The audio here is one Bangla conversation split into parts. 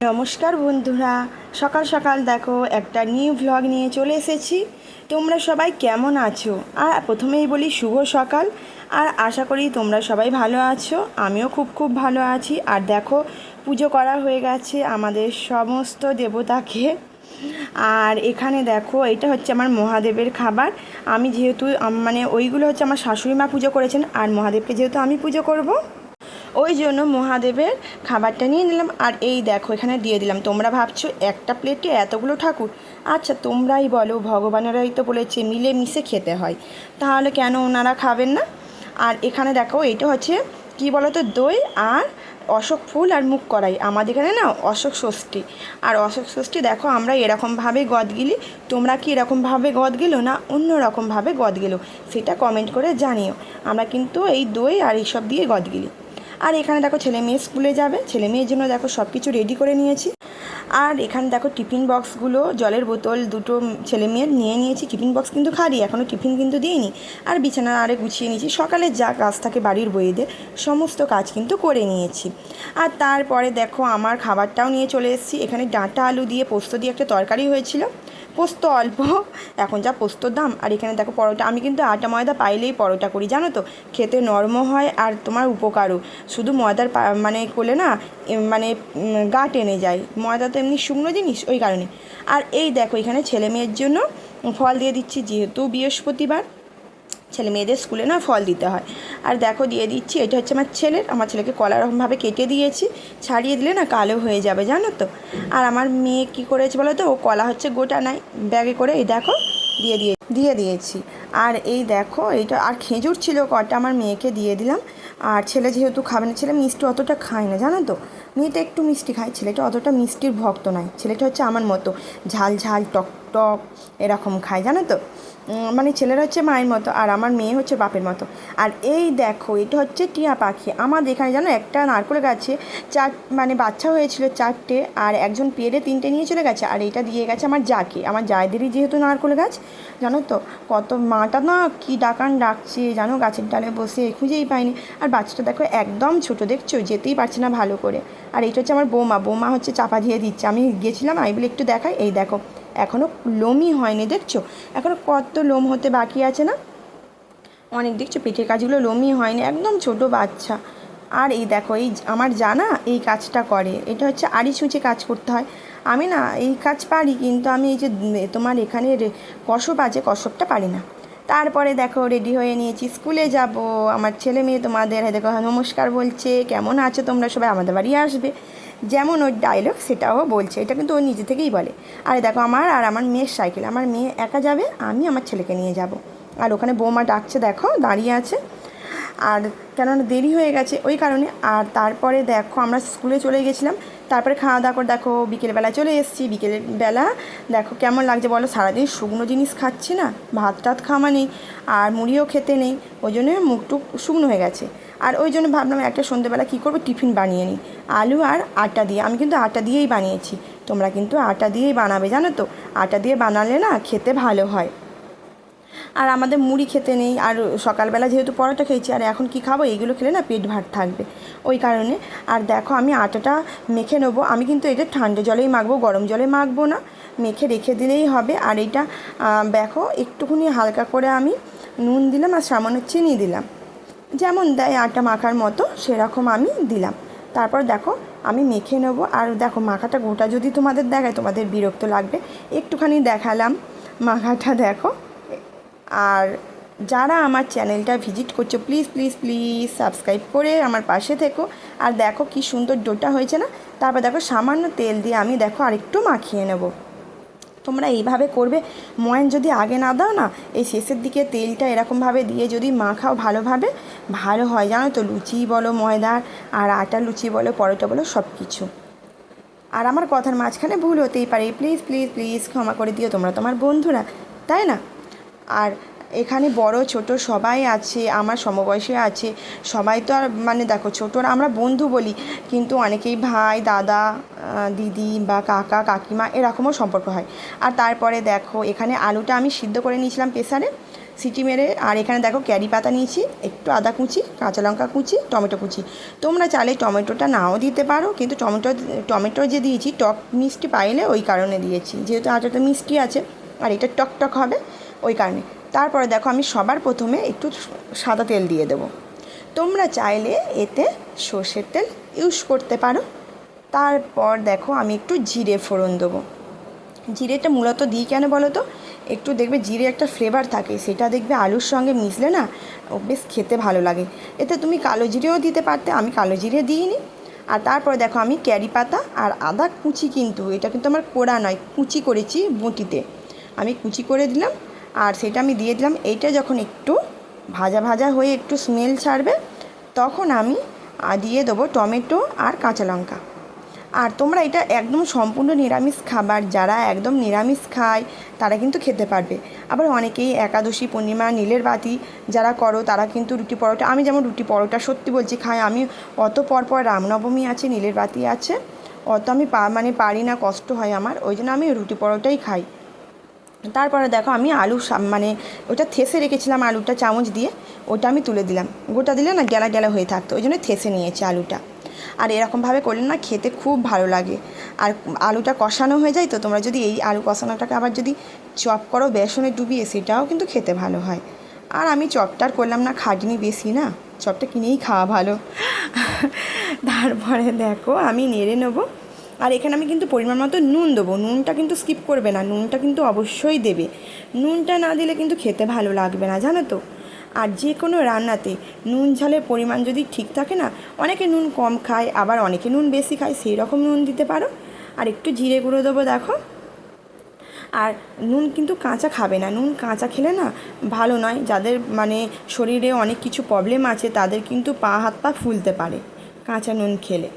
নমস্কার বন্ধুরা, সকাল সকাল দেখো একটা নিউ ভ্লগ নিয়ে চলে এসেছি। তোমরা সবাই কেমন আছো? আর প্রথমেই বলি শুভ সকাল। আর আশা করি তোমরা সবাই ভালো আছো, আমিও খুব খুব ভালো আছি। আর দেখো, পুজো করা হয়ে গেছে আমাদের সমস্ত দেবতাকে। আর এখানে দেখো, এটা হচ্ছে আমার মহাদেবের খাবার। আমি যেহেতু মানে ওইগুলো হচ্ছে আমার শাশুড়ি মা পুজো করেছেন, আর মহাদেবকে যেহেতু আমি পুজো করব ওই জন্য মহাদেবের খাবারটা নিয়ে নিলাম। আর এই দেখো, এখানে দিয়ে দিলাম। তোমরা ভাবছ, একটা প্লেটে এতগুলো ঠাকুর? আচ্ছা তোমরাই বলো, ভগবানেরাই তো বলেছে মিলে মিশে খেতে হয়। তাহলে কেন ওনারা খাবেন না? আর এখানে দেখো এটা হচ্ছে, কি বলো তো দই আর অশোক ফুল আর মুখ করাই আমাদের এখানে না, অশোক ষষ্ঠী। আর অশোক ষষ্ঠী দেখো, আমরা এরকমভাবে গদ গিলি তোমরা কি এরকমভাবে গদ গেলো না অন্য রকমভাবে গদ গেলো সেটা কমেন্ট করে জানিও। আমরা কিন্তু এই দই আর এইসব দিয়ে গদ গিলি আর এখানে দেখো ছেলে মেয়ে স্কুলে যাবে। ছেলে মেয়ের জন্য দেখো সব কিছু রেডি করে নিয়েছি। আর এখানে দেখো টিফিন বক্সগুলো, জলের বোতল দুটো ছেলে মেয়ের নিয়ে নিয়েছি। টিফিন বক্স কিন্তু খালি এখনও টিফিন কিন্তু দিইনি। আর বিছানা আরে গুছিয়ে নিয়েছি। সকালে যা কাজ থাকে বাড়ির বইয়েদের, সমস্ত কাজ কিন্তু করে নিয়েছি। আর তারপরে দেখো আমার খাবারটাও নিয়ে চলে এসেছি। এখানে ডাঁটা আলু দিয়ে পোস্ত দিয়ে একটা তরকারি হয়েছিল। পোস্ত অল্প, এখন যা পোস্তর দাম। আর এখানে দেখো পরোটা, আমি কিন্তু আটা ময়দা পাইলেই পরোটা করি, জানো তো? খেতে নরম হয় আর তোমার উপকারও। শুধু ময়দার মানে করলে না মানে গা টেনে যায়। ময়দা তো এমনি শুকনো জিনিস, ওই কারণে। আর এই দেখো এখানে ছেলে মেয়ের জন্য ফল দিয়ে দিচ্ছি, যেহেতু বৃহস্পতিবার। ছেলে মেয়েদের স্কুলে না ফল দিতে হয়। আর দেখো দিয়ে দিচ্ছি, এটা হচ্ছে আমার ছেলের, আমার ছেলেকে কলা রকমভাবে কেটে দিয়েছি, ছাড়িয়ে দিলে না কালো হয়ে যাবে, জানো তো। আর আমার মেয়ে কি করেছে বলো তো, ও কলা হচ্ছে গোটা নাই, ব্যাগে করে এই দেখো দিয়ে দিয়ে দিয়ে দিয়েছি। আর এই দেখো, এইটা আর খেজুর ছিল কটা, আমার মেয়েকে দিয়ে দিলাম। আর ছেলে যেহেতু খাবে না, ছেলে মিষ্টি অতটা খায় না, জানো তো। মেয়েটা একটু মিষ্টি খায়, ছেলেটা অতটা মিষ্টির ভক্ত নয়, ছেলেটা হচ্ছে আমার মতো ঝাল ঝাল টক টক এরকম খায়, জানো তো। মানে ছেলেরা হচ্ছে মায়ের মতো আর আমার মেয়ে হচ্ছে বাপের মতো। আর এই দেখো, এটা হচ্ছে টিয়া পাখি। আমাদের এখানে জানো, একটা নারকোল গাছে চার মানে বাচ্চা হয়েছিল চারটে আর একজন পেরে তিনটে নিয়ে চলে গেছে। আর এটা দিয়ে গেছে আমার যাকে আমার জায়দেরই যেহেতু নারকোল গাছ, জানো তো? কত মাটা না কি ডাকান ডাকছে, জানো? গাছের ডালে বসে, খুঁজেই পাইনি। আর বাচ্চাটা দেখো একদম ছোট, দেখছ? যেতেই পারছে না ভালো করে। আর এটা হচ্ছে আমার বৌমা। বৌমা হচ্ছে চাপা দিয়ে দিচ্ছে। আমি গেছিলাম আই বলে একটু দেখাই। এই দেখো এখনও লোমই হয়নি, দেখছ? এখনও কত লোম হতে বাকি আছে না? অনেক দেখছ পেটের কাজগুলো লোমই হয়নি, একদম ছোট বাচ্চা। আর এই দেখো, এই আমার জানা এই কাজটা করে, এটা হচ্ছে আড়ি ছুঁচে কাজ করতে হয়। আমি না এই কাজ পারি, কিন্তু আমি এই যে তোমার এখানে কসব আছে কসবটা পারি না। তারপরে দেখো রেডি হয়ে নিয়েছি, স্কুলে যাব, আমার ছেলে মেয়ে তোমাদের দেখো নমস্কার বলছে, কেমন আছো তোমরা সবাই? আমাদের বাড়ি আসবে। যেমন ওর ডায়লগ সেটাও বলছে, এটা কিন্তু ও নিজে থেকেই বলে। আরে দেখো আমার আর আমার মেয়ের সাইকেল আমার মেয়ে একা যাবে, আমি আমার ছেলেকে নিয়ে যাব। আর ওখানে বৌমা ডাকছে, দেখো, দাঁড়িয়ে আছে। আর কেননা দেরি হয়ে গেছে, ওই কারণে। আর তারপরে দেখো, আমরা স্কুলে চলে গেছিলাম। তারপরে খাওয়া দাওয়া করে দেখো বিকেলবেলা চলে এসেছি। বিকেলের বেলা দেখো কেমন লাগছে বলো? সারাদিন শুকনো জিনিস খাচ্ছি না, ভাত টাত খাওয়া নেই, আর মুড়িও খেতে নেই, ওই জন্য মুখটুক শুকনো হয়ে গেছে। আর ওই জন্য ভাবলাম একটা সন্ধ্যেবেলা কী করব? টিফিন বানিয়ে নিই। আলু আর আটা দিয়ে, আমি কিন্তু আটা দিয়েই বানিয়েছি। তোমরা কিন্তু আটা দিয়েই বানাবে, জানো তো? আটা দিয়ে বানালে না খেতে ভালো হয়। আর আমাদের মুড়ি খেতে নেই, আর সকালবেলা যেহেতু পরোটা খেয়েছি, আর এখন কি খাব? এইগুলো খেলে না পেট ভার থাকবে। ওই কারণে, আর দেখো আমি আটাটা মেখে নেব। আমি কিন্তু এটা ঠান্ডা জলেই মাখবো, গরম জলে মাখবো না। মেখে রেখে দিলেই হবে। আর এটা দেখো, একটুখানি হালকা করে আমি নুন দিলাম আর সামান্য চিনি দিলাম। যেমন দেয় আটা মাখার মতো, সেরকম আমি দিলাম। তারপর দেখো, আমি মেখে নেব। আর দেখো, মাখাটা গোটা যদি তোমাদের দেখায়, তোমাদের বিরক্ত লাগবে। একটুখানি দেখালাম মাখাটা, দেখো। আর যারা আমার চ্যানেলটা ভিজিট করছ, প্লিজ প্লিজ প্লিজ সাবস্ক্রাইব করে আমার পাশে থেকো। আর দেখো, কি সুন্দর ডোটা হয়েছে না? তারপর দেখো, সামান্য তেল দিয়ে আমি দেখো আরেকটু মাখিয়ে নেব। তোমরা এইভাবে করবে। ময়ান যদি আগে না দাও না, এই শেষের দিকে তেলটা এরকমভাবে দিয়ে যদি মাখাও ভালোভাবে, ভালো হয়। জানো তো, লুচি বলো, ময়দার, আর আটা, লুচি বলো, পরোটা বলো সব কিছু আর আমার কথার মাঝখানে ভুল হতেই পারে। প্লিজ প্লিজ প্লিজ ক্ষমা করে দিও, তোমরা তোমার বন্ধুরা, তাই না? আর এখানে বড়, ছোট সবাই আছে, আমার সমবয়সী আছে। সবাই তো আর মানে দেখো ছোটরা আমরা বন্ধু বলি। কিন্তু অনেকেই ভাই, দাদা দিদি বা কাকা, কাকিমা এরকমও সম্পর্ক হয়। আর তারপরে দেখো এখানে আলুটা আমি সিদ্ধ করে নিয়েছিলাম প্রেসারে, সিটি মেরে। আর এখানে দেখো ক্যারি পাতা নিয়েছি, একটু আদা কুচি, কাঁচা লঙ্কা কুচি, টমেটো কুচি। তোমরা চাইলে টমেটোটা নাও দিতে পারো, কিন্তু টমেটো টমেটো যে দিয়েছি, টক মিষ্টি পাইলে ওই কারণে দিয়েছি। যেহেতু আটাটা মিষ্টি আছে, আর এটা টক টক হবে, ওই কারণে। তারপরে দেখো আমি সবার প্রথমে একটু সাদা তেল দিয়ে দেবো। তোমরা চাইলে এতে সর্ষের তেল ইউজ করতে পারো। তারপর দেখো আমি একটু জিরে ফোড়ন দেবো। জিরেটা মূলত দিই কেন বলো তো একটু দেখবে জিরে একটা ফ্লেভার থাকে, সেটা দেখবে আলুর সঙ্গে মিশলে না, ও বেশ খেতে ভালো লাগে। এতে তুমি কালো জিরেও দিতে পারতে, আমি কালো জিরে দিইনি। আর তারপরে দেখো আমি ক্যারি পাতা আর আদা কুচি কিন্তু, এটা কিন্তু আমার কোড়া নয়, কুচি করেছি বটিতে। আমি কুচি করে দিলাম আর সেটা আমি দিয়ে দিলাম। এইটা যখন একটু ভাজা ভাজা হয়ে একটু স্মেল ছাড়বে, তখন আমি দিয়ে দেবো টমেটো আর কাঁচা লঙ্কা। আর তোমরা এটা একদম সম্পূর্ণ নিরামিষ খাবার, যারা একদম নিরামিষ খায়, তারা কিন্তু খেতে পারবে। আবার অনেকেই একাদশী, পূর্ণিমা, নীলের বাতি যারা করো, তারা কিন্তু রুটি পরোটা, আমি যেমন রুটি পরোটা সত্যি বলছি খাই, আমি অত পর পর রামনবমী আছে, নীলের বাতি আছে, অত আমি পা মানে পারি না, কষ্ট হয় আমার, ওই জন্য আমি রুটি পরোটাই খাই। তারপরে দেখো আমি আলু মানে ওটা থেসে রেখেছিলাম আলুটা চামচ দিয়ে, ওটা আমি তুলে দিলাম। গোটা দিলে না গেলা গেলা হয়ে থাকতো, ওই জন্য থেসে নিয়েছি আলুটা। আর এরকমভাবে করলে না খেতে খুব ভালো লাগে। আর আলুটা কষানো হয়ে যায় তো, তোমরা যদি এই আলু কষানোটাকে আবার যদি চপ করো বেসনে ডুবিয়ে, সেটাও কিন্তু খেতে ভালো হয়। আর আমি চপটার করলাম না, খাটনি বেশি না, চপটা কিনেই খাওয়া ভালো। তারপরে দেখো আমি নেড়ে নেব। আর এখানে আমি কিন্তু পরিমাণ মতো নুন দেবো। নুনটা কিন্তু স্কিপ করবে না। নুনটা কিন্তু অবশ্যই দেবে। নুনটা না দিলে কিন্তু খেতে ভালো লাগবে না, জানো তো? আর যে কোনো রান্নাতে নুন ঝালের পরিমাণ যদি ঠিক থাকে না, অনেকে নুন কম খায়, আবার অনেকে নুন বেশি খায় সেই রকম নুন দিতে পারো। আর একটু জিরে গুঁড়ো দেবো, দেখো। আর নুন কিন্তু কাঁচা খাবে না। নুন কাঁচা খেলে না ভালো নয়। যাদের মানে শরীরে অনেক কিছু প্রবলেম আছে, তাদের কিন্তু পা, হাত, পা ফুলতে পারে কাঁচা নুন খেলে।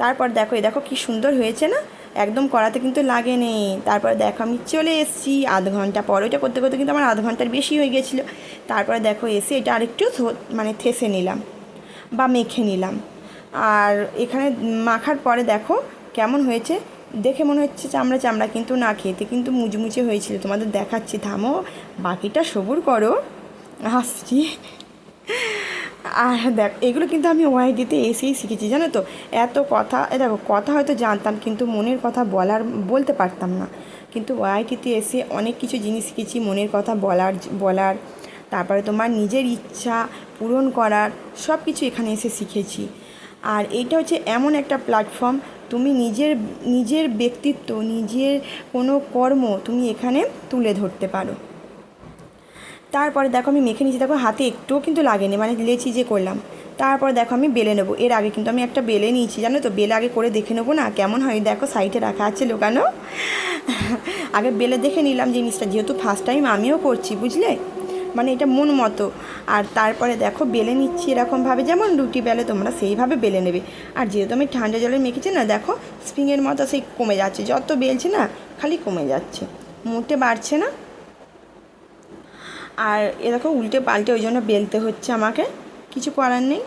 তারপর দেখো, এই দেখো কি সুন্দর হয়েছে না? একদম কড়াতে কিন্তু লাগে নেই তারপর দেখো, আমি চলে এসেছি। আধ ঘণ্টা পর, ওইটা করতে করতে কিন্তু আমার আধ ঘণ্টার বেশি হয়ে গেছিল। তারপরে দেখো, এসে এটা আরেকটু মানে থেসে নিলাম বা মেখে নিলাম। আর এখানে মাখার পরে দেখো, কেমন হয়েছে? দেখে মনে হচ্ছে চামড়া চামড়া কিন্তু না, খেতে কিন্তু মুচমুচে হয়েছিল। তোমাদের দেখাচ্ছি, থামো, বাকিটা সবুর করো। আসছি। আর দেখ, এগুলো কিন্তু আমি ওয়াইডিতে এসেই শিখেছি, জানো তো? এত কথা দেখো, কথা হয়তো জানতাম কিন্তু মনের কথা বলার, বলতে পারতাম না। কিন্তু ওয়াইটিতে এসে অনেক কিছু জিনিস শিখেছি, মনের কথা বলার বলার, তারপরে তোমার নিজের ইচ্ছা পূরণ করার সব কিছু এখানে এসে শিখেছি। আর এইটা হচ্ছে এমন একটা প্ল্যাটফর্ম তুমি নিজের নিজের ব্যক্তিত্ব, নিজের কোনো কর্ম তুমি এখানে তুলে ধরতে পারো। তারপরে দেখো আমি মেখে নিয়েছি, দেখো হাতে একটুও কিন্তু লাগেনি মানে লেচি যে করলাম। তারপর দেখো আমি বেলে নেব। এর আগে কিন্তু আমি একটা বেলে নিয়েছি, জানো তো? বেলে আগে করে দেখে নেব না, কেমন হয়? দেখো সাইডে রাখা আছে লোকানো। আগে বেলে দেখে নিলাম জিনিসটা, যেহেতু ফার্স্ট টাইম আমিও করছি, বুঝলে? মানে এটা মন মতো। আর তারপরে দেখো বেলে নিচ্ছি এরকমভাবে, যেমন রুটি বেলে তোমরা সেইভাবে বেলে নেবে। আর যেহেতু আমি ঠান্ডা জলে মেখেছি না, দেখো স্প্রিংয়ের মতো সেই কমে যাচ্ছে। যত বেলছে না, খালি কমে যাচ্ছে। মোটে বাড়ছে না। আর এরকম উল্টে পাল্টে ওই জন্য বেলতে হচ্ছে আমাকে। কিছু করার নেই।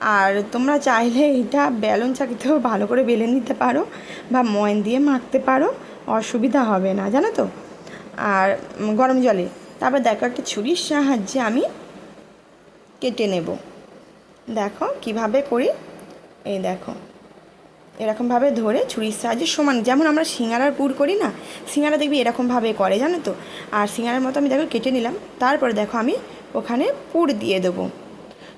আর তোমরা চাইলে এটা বেলন চাকিতেও ভালো করে বেলে নিতে পারো বা ময়ন দিয়ে মাখতে পারো, অসুবিধা হবে না, জানো তো? আর গরম জলে। তারপর দেখো একটা ছুরির সাহায্যে আমি কেটে নেব। দেখো কীভাবে করি। এই দেখো। এরকমভাবে ধরে ছুরির সাহায্যে সমান, যেমন আমরা সিঙ্গারার পুর করি না, সিঙ্গারা দেখবি এরকমভাবে করে, জানো তো? আর সিঙ্গারার মতো আমি দেখো কেটে নিলাম, তারপরে দেখো আমি ওখানে পুর দিয়ে দেবো।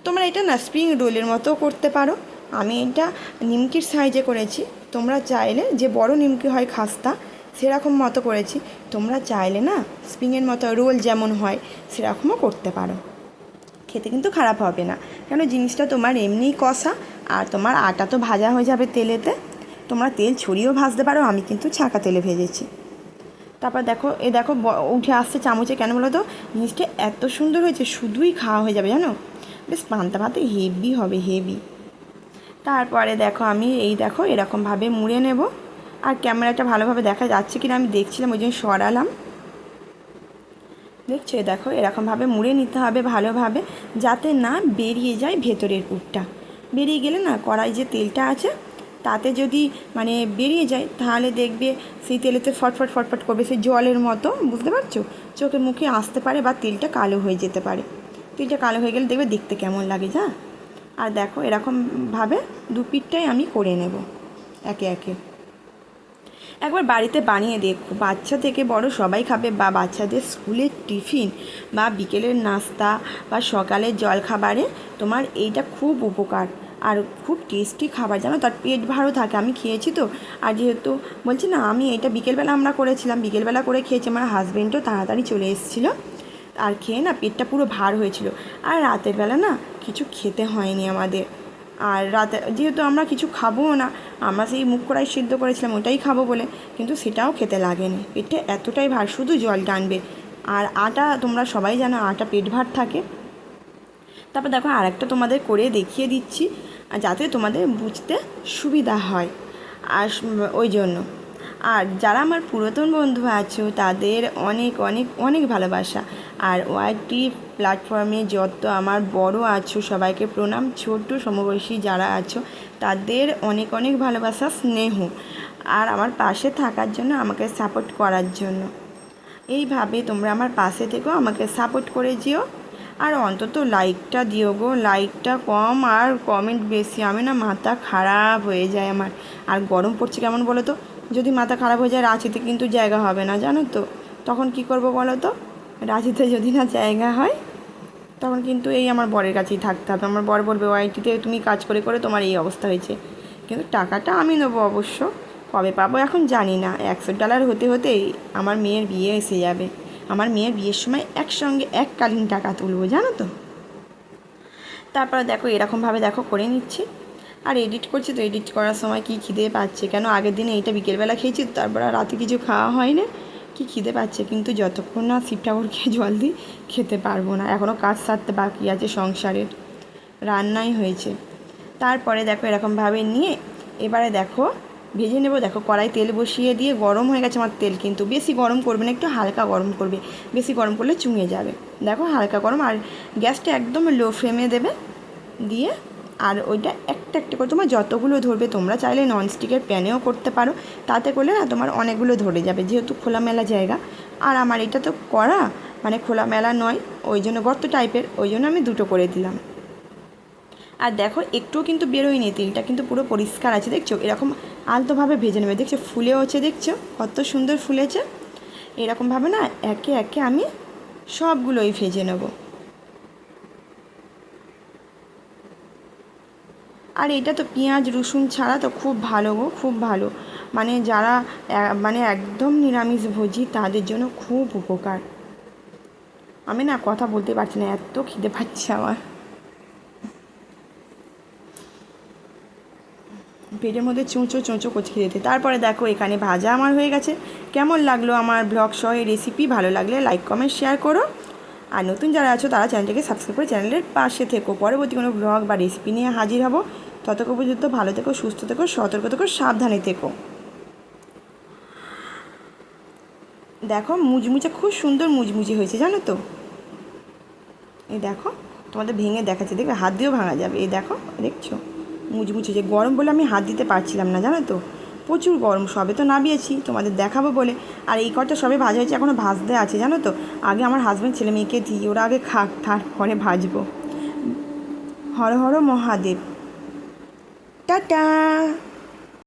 তোমরা এটা না স্প্রিং রোলের মতো করতে পারো। আমি এটা নিমকির সাইজে করেছি। তোমরা চাইলে যে বড় নিমকি হয় খাস্তা, সেরকম মতো করেছি। তোমরা চাইলে না স্প্রিংয়ের মতো রোল যেমন হয়, সেরকমও করতে পারো। খেতে কিন্তু খারাপ হবে না। কেন জিনিসটা তোমার এমনিই কষা আর তোমার আটা তো ভাজা হয়ে যাবে তেলেতে। তোমরা তেল ছড়িয়েও ভাজতে পারো, আমি কিন্তু ছাঁকা তেলে ভেজেছি। তারপর দেখো, এ দেখো উঠে আসছে চামচে, কেন বলো তো? জিনিসটা এত সুন্দর হয়েছে, শুধুই খাওয়া হয়ে যাবে, জানো? বেশ পান্তা ভাতে হেভি হবে, হেভি। তারপরে দেখো, আমি এই দেখো, এরকমভাবে মুড়ে নেব। আর ক্যামেরাটা ভালোভাবে দেখা যাচ্ছে কিনা আমি দেখছিলাম, ওই জন্য সরালাম। দেখছ দেখো, এরকমভাবে মুড়ে নিতে হবে ভালোভাবে, যাতে না বেরিয়ে যায় ভেতরের পুরটা। বেরিয়ে গেলে না কড়াই যে তেলটা আছে, তাতে যদি মানে বেরিয়ে যায়, তাহলে দেখবে সেই তেলেতে ফটফট ফটফট করবে, সেই জলের মতো, বুঝতে পারছ? চোখে মুখে আসতে পারে বা তেলটা কালো হয়ে যেতে পারে। তেলটা কালো হয়ে গেলে দেখবে দেখতে কেমন লাগে, যা? আর দেখো এরকমভাবে দু পিঠটাই আমি করে নেব, একে একে। একবার বাড়িতে বানিয়ে দেখো। বাচ্চা থেকে বড় সবাই খাবে বা বাচ্চাদের স্কুলের টিফিন বা বিকেলের নাস্তা বা সকালের জলখাবারে তোমার এইটা খুব উপকার আর খুব টেস্টি খাবার। জানো তার পেট ভালো থাকে। আমি খেয়েছি তো। আর যেহেতু বলছি না, আমি এটা বিকেলবেলা আমরা করেছিলাম। বিকেলবেলা করে খেয়েছি, আমার হাজবেন্ডও তাড়াতাড়ি চলে এসেছিল। আর খেয়ে না পেটটা পুরো ভার হয়েছিল। আর রাতের বেলা না কিছু খেতে হয়নি আমাদের। আর রাতে, যেহেতু আমরা কিছু খাবোও না, আমরা সেই মুখ কড়াই সিদ্ধ করেছিলাম, ওটাই খাব বলে, কিন্তু সেটাও খেতে লাগেনি। পেটে এতটাই ভার, শুধু জল টানবে। আর আটা, তোমরা সবাই জানো, আটা পেট ভার থাকে। তারপর দেখো আর একটা তোমাদের করে দেখিয়ে দিচ্ছি, যাতে তোমাদের বুঝতে সুবিধা হয়। আর ওই জন্য। আর যারা আমার পুরাতন বন্ধু আছো, তাদের অনেক অনেক অনেক ভালোবাসা। আর ওয়াইটি প্ল্যাটফর্মে যত আমার বড় আছো, সবাইকে প্রণাম। ছোট সমবয়সী যারা আছো, তাদের অনেক অনেক ভালোবাসা, স্নেহ। আর আমার পাশে থাকার জন্য, আমাকে সাপোর্ট করার জন্য। এইভাবে তোমরা আমার পাশে থেকেও আমাকে সাপোর্ট করে যেও। আর অন্তত লাইকটা দিও গো। লাইকটা কম আর কমেন্ট বেশি। আমি না মাথা খারাপ হয়ে যায় আমার। আর গরম পড়ছে কেমন বলো তো? যদি মাথা খারাপ হয়ে যায় রাঁচিতে কিন্তু জায়গা হবে না, জানো তো। তখন কি করব বলো তো? রাঁচিতে যদি না জায়গা হয়, তখন কিন্তু এই আমার বরের কাছেই থাকতে হবে। আমার বর বলবে, ওয়াইটিতে তুমি কাজ করে করে তোমার এই অবস্থা হয়েছে। কিন্তু টাকাটা আমি নেব অবশ্য। কবে পাবো এখন জানি না। একশো ডলার হতে হতেই আমার মেয়ের বিয়ে এসে যাবে। আমার মেয়ের বিয়ের সময় একসঙ্গে এককালীন টাকা তুলবো, জানো তো। তারপরে দেখো, এরকমভাবে দেখো, করে নিচ্ছি। আর এডিট করছি তো এডিট করার সময় কি খিদে পাচ্ছে? কেন আগের দিনে এইটা বিকেলবেলা খেয়েছি, তারপর আর রাতে কিছু খাওয়া হয় না কি খিদে পাচ্ছে? কিন্তু যতক্ষণ না শিব ঠাকুরকে জল দিই, খেতে পারব না। এখনও কাজ সারতে বাকি আছে সংসারের। রান্নাই হয়েছে। তারপরে দেখো এরকমভাবে নিয়ে, এবারে দেখো ভেজে নেব। দেখো কড়াই তেল বসিয়ে দিয়ে গরম হয়ে গেছে আমার তেল, কিন্তু বেশি গরম করবে না, একটু হালকা গরম করবে। বেশি গরম করলে চুঙে যাবে। দেখো হালকা গরম, আর গ্যাসটা একদম লো ফ্লেমে দেবে, দিয়ে আর ওইটা একটা একটা করে, তোমার যতগুলো ধরবে তোমরা চাইলে ননস্টিকের প্যানেও করতে পারো। তাতে করলে না তোমার অনেকগুলো ধরে যাবে, যেহেতু খোলামেলা জায়গা। আর আমার এটা তো করা মানে খোলামেলা নয়, ওই জন্য গর্ত টাইপের ওই জন্য আমি দুটো করে দিলাম। আর দেখো, একটুও কিন্তু বেরোয়নি, তিলটা কিন্তু পুরো পরিষ্কার আছে, দেখছ? এরকম আলতোভাবে ভেজে নেবে, দেখছ? ফুলেওছে দেখছ? কত সুন্দর ফুলেছে। এরকমভাবে না একে একে আমি সবগুলোই ভেজে নেব। আর এটা তো পেঁয়াজ, রসুন ছাড়া তো খুব ভালো গো, খুব ভালো। মানে যারা মানে একদম নিরামিষ ভোজি, তাদের জন্য খুব উপকার। আমি না কথা বলতে পারছি না, এত খিদে পাচ্ছে আমার। পেটের মধ্যে চুঁচো চুঁচো করছে খেতে। তারপরে দেখো, এখানে ভাজা আমার হয়ে গেছে। কেমন লাগল আমার ব্লগ সহ এই রেসিপি ভালো লাগলে লাইক কমেন্ট শেয়ার করো। আর নতুন যারা আছো, তারা চ্যানেলটাকে সাবস্ক্রাইব করে চ্যানেলের পাশে থেকো। পরবর্তী কোনো ব্লগ বা রেসিপি নিয়ে হাজির হব। ততক্ষণ পর্যন্ত ভালো থেকো, সুস্থ থেকো, সতর্ক থেকো, সাবধানে থেকো। দেখো মুচমুচে খুব সুন্দর মুচমুচে হয়েছে, জানো তো? এই দেখো, তোমাদের ভেঙে দেখাচ্ছে, দেখবে? হাত দিয়েও ভাঙা যাবে। এই দেখো, দেখছ? মুচমুচে যে গরম বলে আমি হাত দিতে পারছিলাম না, জানো তো? প্রচুর গরম, সবে তো নামিয়েছি, তোমাদের দেখাবো বলে। আর এই কটা সবে ভাজা হয়েছে এখনও ভাজতে আছে, জানো তো? আগে আমার হাজব্যান্ড ছেলে মেয়েকে দিই, ওরা আগে খাক, তারপরে ভাজবো। হর হর মহাদেব। টাটা